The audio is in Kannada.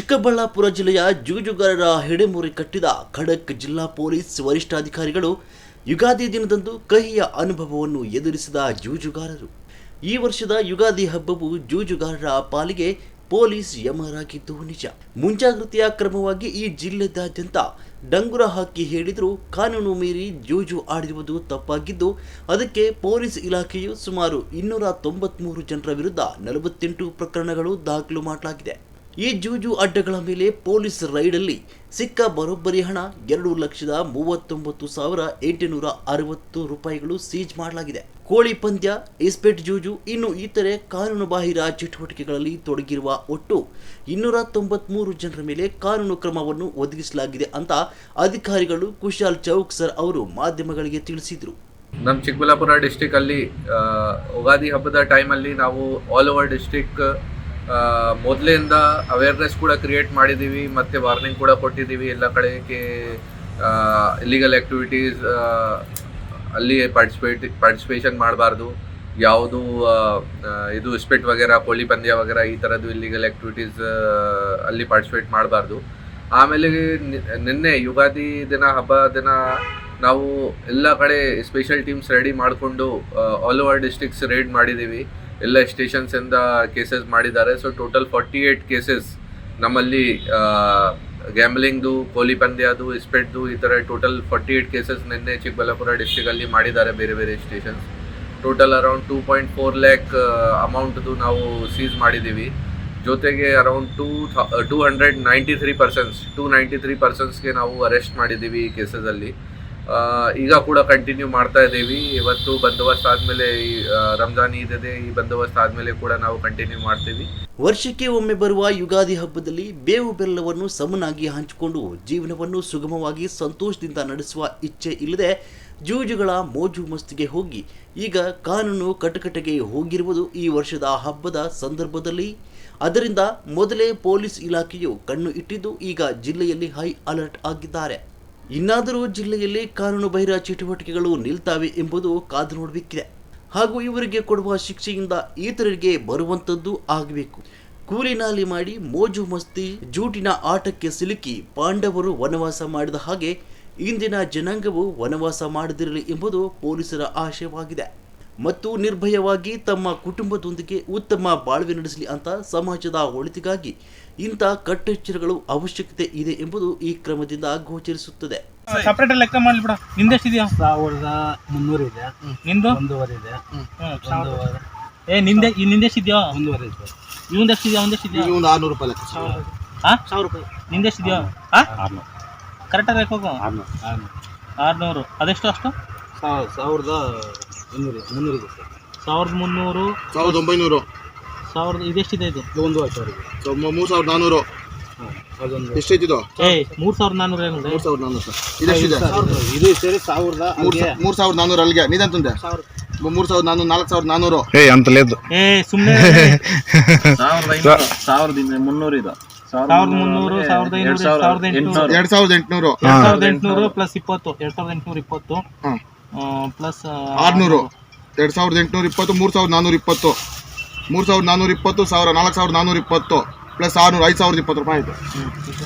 ಚಿಕ್ಕಬಳ್ಳಾಪುರ ಜಿಲ್ಲೆಯ ಜೂಜುಗಾರರ ಹೆಡೆಮೂರಿ ಕಟ್ಟಿದ ಖಡಕ್ ಜಿಲ್ಲಾ ಪೊಲೀಸ್ ವರಿಷ್ಠಾಧಿಕಾರಿಗಳು ಯುಗಾದಿ ದಿನದಂದು ಕಹಿಯ ಅನುಭವವನ್ನು ಎದುರಿಸಿದ ಜೂಜುಗಾರರು ಈ ವರ್ಷದ ಯುಗಾದಿ ಹಬ್ಬವು ಜೂಜುಗಾರರ ಪಾಲಿಗೆ ಪೊಲೀಸ್ ಯಮರಾಗಿದ್ದು ನಿಜ. ಮುಂಜಾಗ್ರತೆಯ ಕ್ರಮವಾಗಿ ಈ ಜಿಲ್ಲೆದಾದ್ಯಂತ ಡಂಗುರ ಹಾಕಿ ಹೇಳಿದರೂ ಕಾನೂನು ಮೀರಿ ಜೂಜು ಆಡಿರುವುದು ತಪ್ಪಾಗಿದ್ದು, ಅದಕ್ಕೆ ಪೊಲೀಸ್ ಇಲಾಖೆಯು ಸುಮಾರು ಇನ್ನೂರ ತೊಂಬತ್ಮೂರು ಜನರ ವಿರುದ್ಧ ನಲವತ್ತೆಂಟು ಪ್ರಕರಣಗಳು ದಾಖಲು ಮಾಡಲಾಗಿದೆ. ಈ ಜೂಜು ಅಡ್ಡಗಳ ಮೇಲೆ ಪೊಲೀಸ್ ರೈಡಲ್ಲಿ ಸಿಕ್ಕ ಬರೋಬ್ಬರಿ ಹಣ ಎರಡು ಲಕ್ಷದ ಮೂವತ್ತೊಂಬತ್ತು ಸಾವಿರ ಎಂಟುನೂರ ಅರವತ್ತು ರೂಪಾಯಿಗಳು ಸೀಜ್ ಮಾಡಲಾಗಿದೆ. ಕೋಳಿ ಪಂದ್ಯ ಇಸ್ಪೆಟ್ ಜೂಜು, ಇನ್ನು ಇತರೆ ಕಾನೂನುಬಾಹಿರ ಚಟುವಟಿಕೆಗಳಲ್ಲಿ ತೊಡಗಿರುವ ಒಟ್ಟು ಇನ್ನೂರ ತೊಂಬತ್ಮೂರು ಜನರ ಮೇಲೆ ಕಾನೂನು ಕ್ರಮವನ್ನು ಒದಗಿಸಲಾಗಿದೆ ಅಂತ ಅಧಿಕಾರಿಗಳು ಕುಶಾಲ್ ಚೌಕ್ ಸರ್ ಅವರು ಮಾಧ್ಯಮಗಳಿಗೆ ತಿಳಿಸಿದರು. ನಮ್ಮ ಚಿಕ್ಕಬಳ್ಳಾಪುರ ಡಿಸ್ಟಿಕ್ ಅಲ್ಲಿ ಯುಗಾದಿ ಹಬ್ಬದ ಟೈಮಲ್ಲಿ ನಾವು ಆಲ್ ಓವರ್ ಡಿಸ್ಟಿಕ್ ಮೊದಲಿಂದ ಅವೇರ್ನೆಸ್ ಕೂಡ ಕ್ರಿಯೇಟ್ ಮಾಡಿದ್ದೀವಿ ಮತ್ತು ವಾರ್ನಿಂಗ್ ಕೂಡ ಕೊಟ್ಟಿದ್ದೀವಿ ಎಲ್ಲ ಕಡೆಗೆ ಇಲ್ಲಿಗಲ್ ಆ್ಯಕ್ಟಿವಿಟೀಸ್ ಅಲ್ಲಿ ಪಾರ್ಟಿಸಿಪೇಟ್ ಪಾರ್ಟಿಸಿಪೇಷನ್ ಮಾಡಬಾರ್ದು. ಯಾವುದು ಇದು ಸ್ಪಿಟ್ ವಗೇರ, ಕೋಳಿ ಪಂದ್ಯ ವಗೇರ ಈ ಥರದ್ದು ಇಲ್ಲಿಗಲ್ ಆ್ಯಕ್ಟಿವಿಟೀಸ್ ಅಲ್ಲಿ ಪಾರ್ಟಿಸಿಪೇಟ್ ಮಾಡಬಾರ್ದು. ಆಮೇಲೆ ನಿನ್ನೆ ಯುಗಾದಿ ದಿನ, ಹಬ್ಬ ದಿನ ನಾವು ಎಲ್ಲ ಕಡೆ ಸ್ಪೆಷಲ್ ಟೀಮ್ಸ್ ರೆಡಿ ಮಾಡಿಕೊಂಡು ಆಲ್ ಓವರ್ ಡಿಸ್ಟಿಕ್ಸ್ ರೈಡ್ ಮಾಡಿದ್ದೀವಿ ಎಲ್ಲ ಸ್ಟೇಷನ್ಸಿಂದ ಕೇಸಸ್ ಮಾಡಿದ್ದಾರೆ. So total forty eight cases ನಮ್ಮಲ್ಲಿ ಗ್ಯಾಂಬ್ಲಿಂಗ್ದು ಕೋಲಿ ಪಂದ್ಯದು ಇಸ್ಪೆಟ್ದು ಈ ಥರ ಟೋಟಲ್ ಫಾರ್ಟಿ ಏಯ್ಟ್ ಕೇಸಸ್ ನಿನ್ನೆ ಚಿಕ್ಕಬಳ್ಳಾಪುರ ಡಿಸ್ಟಿಕಲ್ಲಿ ಮಾಡಿದ್ದಾರೆ ಬೇರೆ ಬೇರೆ stations total around two point four lakh ಅಮೌಂಟ್ದು ನಾವು ಸೀಸ್ ಮಾಡಿದ್ದೀವಿ. ಜೊತೆಗೆ around two two hundred ninety three persons two ninety three ಪರ್ಸನ್ಸ್ಗೆ ನಾವು ಅರೆಸ್ಟ್ ಮಾಡಿದ್ದೀವಿ ಈ ಕೇಸಸಲ್ಲಿ ಈಗ ಕೂಡ ಕಂಟಿನ್ಯೂ ಮಾಡ್ತಾ ಇದ್ದೀವಿ. ಇವತ್ತು ಬಂದೋಬಸ್ತ್ ಆದಮೇಲೆ ಈ ರಂಜಾನ್ ಈದ್ ಇದೆ. ಈ ಬಂದೋಬಸ್ತ್ ಆದಮೇಲೆ ಕೂಡ ನಾವು ಕಂಟಿನ್ಯೂ ಮಾಡ್ತೀವಿ. ವರ್ಷಕ್ಕೆ ಒಮ್ಮೆ ಬರುವ ಯುಗಾದಿ ಹಬ್ಬದಲ್ಲಿ ಬೇವು ಬೆಲ್ಲವನ್ನು ಸಮನಾಗಿ ಹಂಚಿಕೊಂಡು ಜೀವನವನ್ನು ಸುಗಮವಾಗಿ ಸಂತೋಷದಿಂದ ನಡೆಸುವ ಇಚ್ಛೆ ಇಲ್ಲದೆ ಜೂಜುಗಳ ಮೋಜು ಮಸ್ತಿಗೆ ಹೋಗಿ ಈಗ ಕಾನೂನು ಕಟಕಟೆಗೆ ಹೋಗಿರುವುದು ಈ ವರ್ಷದ ಹಬ್ಬದ ಸಂದರ್ಭದಲ್ಲಿ. ಅದರಿಂದ ಮೊದಲೇ ಪೊಲೀಸ್ ಇಲಾಖೆಯು ಕಣ್ಣು ಇಟ್ಟಿದ್ದು ಈಗ ಜಿಲ್ಲೆಯಲ್ಲಿ ಹೈ ಅಲರ್ಟ್ ಆಗಿದ್ದಾರೆ. ಇನ್ನಾದರೂ ಜಿಲ್ಲೆಯಲ್ಲಿ ಕಾನೂನು ಬಾಹಿರ ಚಟುವಟಿಕೆಗಳು ನಿಲ್ತಾವೆ ಎಂಬುದು ಕಾದು ನೋಡಬೇಕಿದೆ ಹಾಗೂ ಇವರಿಗೆ ಕೊಡುವ ಶಿಕ್ಷೆಯಿಂದ ಇತರರಿಗೆ ಬರುವಂಥದ್ದು ಆಗಬೇಕು. ಕೂಲಿನಾಲಿ ಮಾಡಿ ಮೋಜು ಮಸ್ತಿ, ಜೂಟಿನ ಆಟಕ್ಕೆ ಸಿಲುಕಿ ಪಾಂಡವರು ವನವಾಸ ಮಾಡಿದ ಹಾಗೆ ಇಂದಿನ ಜನಾಂಗವು ವನವಾಸ ಮಾಡದಿರಲಿ ಎಂಬುದು ಪೊಲೀಸರ ಆಶಯವಾಗಿದೆ. ಮತ್ತು ನಿರ್ಭಯವಾಗಿ ತಮ್ಮ ಕುಟುಂಬದೊಂದಿಗೆ ಉತ್ತಮ ಬಾಳ್ವೆ ನಡೆಸಲಿ ಅಂತ ಸಮಾಜದ ಒಳಿತಿಗಾಗಿ ಇಂಥ ಕಟ್ಟೆಚ್ಚರಗಳು ಅವಶ್ಯಕತೆ ಇದೆ ಎಂಬುದು ಈ ಕ್ರಮದಿಂದ ಗೋಚರಿಸುತ್ತದೆ. ಸಪ್ರೇಟ್ ಲೆಕ್ಕ ಮಾಡ್ಲಿ ಬಿಡ ನಿಂದೆಷ್ಟಿದ್ಯಾ ಸಾವಿರದ ಮುನ್ನೂರು ಇದೆ. ನಿಂದು? ಒಂದೂವರೆ ಇದೆ. ಏ ನಿಂದೆ ಈ ನಿಂದೆಷ್ಟಿದೆಯಾ ಒಂದೂವರೆ ಇದೆ. ಇವಂದೆಷ್ಟಿದ್ಯಾ ಒಂದೆಷ್ಟಿದೆಯಾ ಒಂದು ಆರ್ನೂರು ರೂಪಾಯಿ ಲೆಕ್ಕ. ಹಾ. ಸಾವಿರ ರೂಪಾಯಿ. ನಿಂದೆಷ್ಟಿದ್ಯಾ ಹಾ ಕರೆಕ್ಟಾಗಿ ಲೆಕ್ಕ ಹೋಗು? ಆರ್ನೂರು. ಆರ್ನೂರು. ಆರ್ನೂರು. ಅದೆಷ್ಟು ಅಷ್ಟು? ಸಾವಿರ ಸಾವಿರದ ಮುನ್ನೂರು ಮುನ್ನೂರು ಇದೆ ಸರ್ ಸಾವಿರದ ಮುನ್ನೂರು. ಸಾವಿರದ ಒಂಬೈನೂರು. ಸಾವಿರದ ಇದೆಷ್ಟಿದೆ ಇದು? ಒಂದು ಸೊ ಮೂ- ಮೂರು ಸಾವಿರದ ನಾನ್ನೂರು ಹಾಂ ಅದೊಂದು. ಎಷ್ಟೈತಿದು? ಏ ಮೂರು ಸಾವಿರದ ನಾನ್ನೂರು ಏನಿದೆ ಮೂರು ಸಾವಿರದ ನಾನ್ನೂರು ಸರ್. ಇದೆಷ್ಟಿದೆ? ಇದು ಸೇರಿ ಸಾವಿರದ ಮೂರು ಮೂರು ಸಾವಿರದ ನಾನ್ನೂರು ಅಲ್ಲಿಗೆ. ನೀದಂತಂದೆ ಮೂರು ಸಾವಿರದ ನಾನ್ನೂರು ನಾಲ್ಕು ಸಾವಿರದ ನಾನ್ನೂರು ಏ ಅಂತಲೇದು ಏ ಸುಮ್ಮನೆ ಸಾವಿರದ ಮುನ್ನೂರು ಇದು. ಸಾವಿರದ ಮುನ್ನೂರು ಸಾವಿರದ ಐನೂರು ಸಾವಿರದ ಎಂಟುನೂರು. ಎರಡು ಸಾವಿರದ ಎಂಟುನೂರು. ಎರಡ್ ಸಾವಿರದ ಎಂಟುನೂರು ಪ್ಲಸ್ ಇಪ್ಪತ್ತು ಎರಡ್ ಸಾವಿರದ ಎಂಟುನೂರ ಇಪ್ಪತ್ತು. ಹಾಂ. ಪ್ಲಸ್ ಆರ್ನೂರು. ಎರಡು ಸಾವಿರದ ಎಂಟುನೂರ ಇಪ್ಪತ್ತು ಮೂರು ಸಾವಿರದ ನಾನ್ನೂರ ಇಪ್ಪತ್ತು. ಮೂರು ಸಾವಿರದ ನಾನ್ನೂರ ಇಪ್ಪತ್ತು ಸಾವಿರ ನಾಲ್ಕು ಸಾವಿರದ ನಾನ್ನೂರ ಇಪ್ಪತ್ತು ಪ್ಲಸ್ ಆರುನೂರು ಐದು ಸಾವಿರದ ಇಪ್ಪತ್ತು ರೂಪಾಯಿ ಆಯಿತು.